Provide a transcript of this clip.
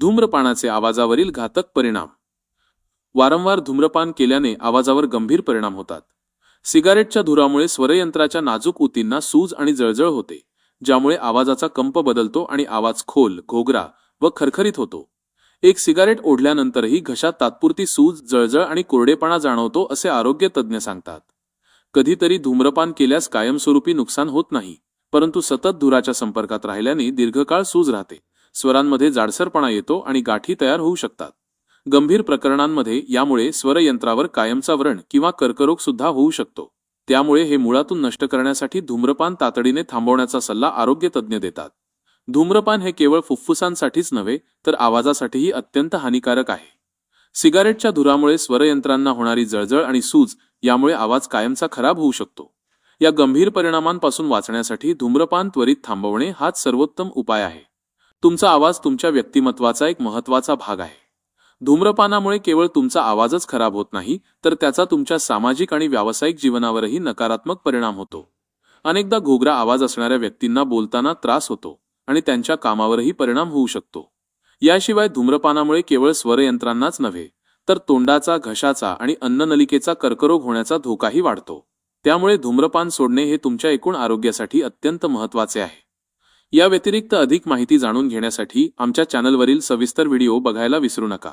धूम्रपानाचे आवाजावरील घातक परिणाम. वारंवार धूम्रपान केल्याने आवाजावर गंभीर परिणाम होतात. सिगारेटच्या धुरामुळे स्वरयंत्राच्या नाजूक ऊतींना सूज आणि जळजळ होते ज्यामुळे आवाजाचा कंप बदलतो आणि आवाज खोल घोगरा व खरखरीत होतो. एक सिगारेट ओढल्यानंतरही घशात तात्पुरती सूज जळजळ आणि कोरडेपणा जाणवतो असे आरोग्य तज्ज्ञ सांगतात. कधीतरी धूम्रपान केल्यास कायमस्वरूपी नुकसान होत नाही परंतु सतत धुराच्या संपर्कात राहिल्याने दीर्घकाळ सूज राहते. स्वरांमध्ये जाडसरपणा येतो आणि गाठी तयार होऊ शकतात. गंभीर प्रकरणांमध्ये यामुळे स्वरयंत्रावर कायमचा व्रण किंवा कर्करोग सुद्धा होऊ शकतो. त्यामुळे हे मुळातून नष्ट करण्यासाठी धूम्रपान तातडीने थांबवण्याचा सल्ला आरोग्य तज्ज्ञ देतात. धूम्रपान हे केवळ फुफ्फुसांसाठीच नव्हे तर आवाजासाठीही अत्यंत हानिकारक आहे. सिगारेटच्या धुरामुळे स्वरयंत्रांना होणारी जळजळ आणि सूज यामुळे आवाज कायमचा खराब होऊ शकतो. या गंभीर परिणामांपासून वाचण्यासाठी धूम्रपान त्वरित थांबवणे हाच सर्वोत्तम उपाय आहे. तुमचा आवाज तुमच्या व्यक्तिमत्वाचा एक महत्त्वाचा भाग आहे. धूम्रपानामुळे केवळ तुमचा आवाजच खराब होत नाही तर त्याचा तुमच्या सामाजिक आणि व्यावसायिक जीवनावरही नकारात्मक परिणाम होतो. अनेकदा घोगरा आवाज असणाऱ्या व्यक्तींना बोलताना त्रास होतो आणि त्यांच्या कामावरही परिणाम होऊ शकतो. याशिवाय धूम्रपानामुळे केवळ स्वरयंत्रांनाच नव्हे तर तोंडाचा घशाचा आणि अन्ननलिकेचा कर्करोग होण्याचा धोकाही वाढतो. त्यामुळे धूम्रपान सोडणे हे तुमच्या एकूण आरोग्यासाठी अत्यंत महत्त्वाचे आहे. या व्यतिरिक्त अधिक माहिती जाणून घेण्यासाठी आमच्या चॅनलवरील सविस्तर व्हिडिओ बघायला विसरू नका.